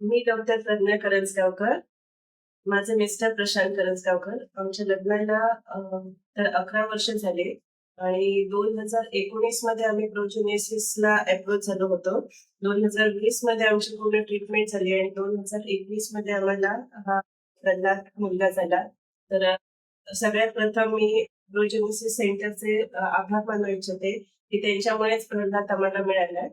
मी doctor Pragya करंजगावकर माझे mister Prashant करंजगावकर. आमच्या लग्नाला तर अकरा वर्ष झाले आणि दोन हजार एकोणीसमध्ये आम्ही प्रोजेनेसिसला अप्रोच झालो होतो. दोन हजार वीसमध्ये आमची पूर्ण ट्रीटमेंट झाली आणि दोन हजार एकवीसमध्ये आम्हाला हा प्रल्हाद मुलगा झाला. तर सगळ्यात प्रथम मी प्रोजेनेसिस सेंटरचे आभार मानू इच्छिते की त्यांच्यामुळेच प्रल्हाद आम्हाला मिळाला.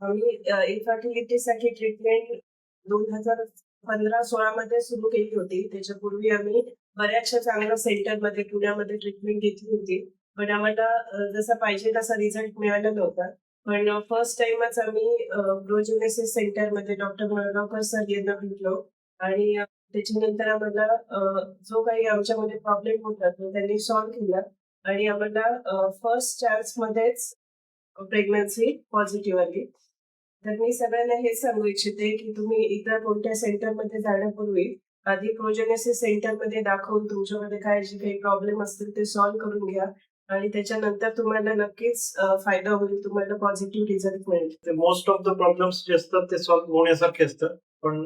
आम्ही इन्फर्टिलिटीसाठी ट्रीटमेंट दोन हजार पंधरा सोळा मध्ये सुरू केली होती. त्याच्यापूर्वी आम्ही बऱ्याचशा चांगल्या सेंटरमध्ये पुण्यामध्ये ट्रीटमेंट घेतली होती. पण आम्हाला जसा पाहिजे तसा रिझल्ट मिळाला नव्हता. पण फर्स्ट टाइमच आम्ही प्रोजेनेसिस सेंटरमध्ये डॉक्टर मळगावकर सर यांना भेटलो. आणि त्याच्यानंतर आम्हाला जो काही आमच्यामध्ये प्रॉब्लेम होता तो त्यांनी सॉल्व्ह केला. आणि आम्हाला फर्स्ट चान्स मध्येच प्रेग्नन्सी पॉझिटिव्ह आली. तर मी सगळ्यांना हे सांगू इच्छिते की तुम्ही इतर कोणत्या सेंटरमध्ये जाण्यापूर्वी आधी प्रोजेनेसिस सेंटरमध्ये दाखवून तुमच्यामध्ये काय जे काही प्रॉब्लेम असतील ते सॉल्व्ह करून घ्या. आणि त्याच्यानंतर तुम्हाला नक्कीच फायदा होईल तुम्हाला पॉझिटिव्ह रिझल्ट मिळेल. मोस्ट ऑफ द प्रॉब्लेम्स जे असतात ते सॉल्व्ह होण्यासारखे असतात. पण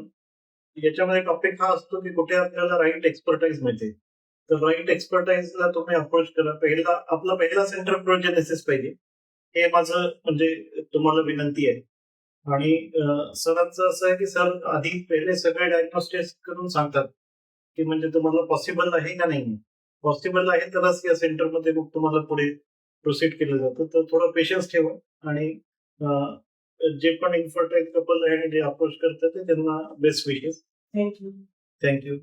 याच्यामध्ये टॉपिक हा असतो की कुठे आपल्याला राईट एक्सपर्टाईज मिळते. तर राईट एक्सपर्टाईजला तुम्ही अप्रोच करा. पहिला आपला पहिला सेंटर प्रोजेनेसिस पाहिजे. हे माझं म्हणजे तुम्हाला विनंती आहे. आणि सरांचं असं आहे की सर आधी पहिले सगळे डायग्नोस्टिस करून सांगतात की म्हणजे तुम्हाला पॉसिबल आहे का नाही? पॉसिबल आहे तरच या सेंटरमध्ये मग तुम्हाला पुढे प्रोसीड केलं जातं. तर थोडं पेशन्स ठेवा आणि जे पण इन्फर्टाईल कपल आहे आणि जे अप्रोच करतात ते त्यांना बेस्ट विशेस थँक्यू थँक्यू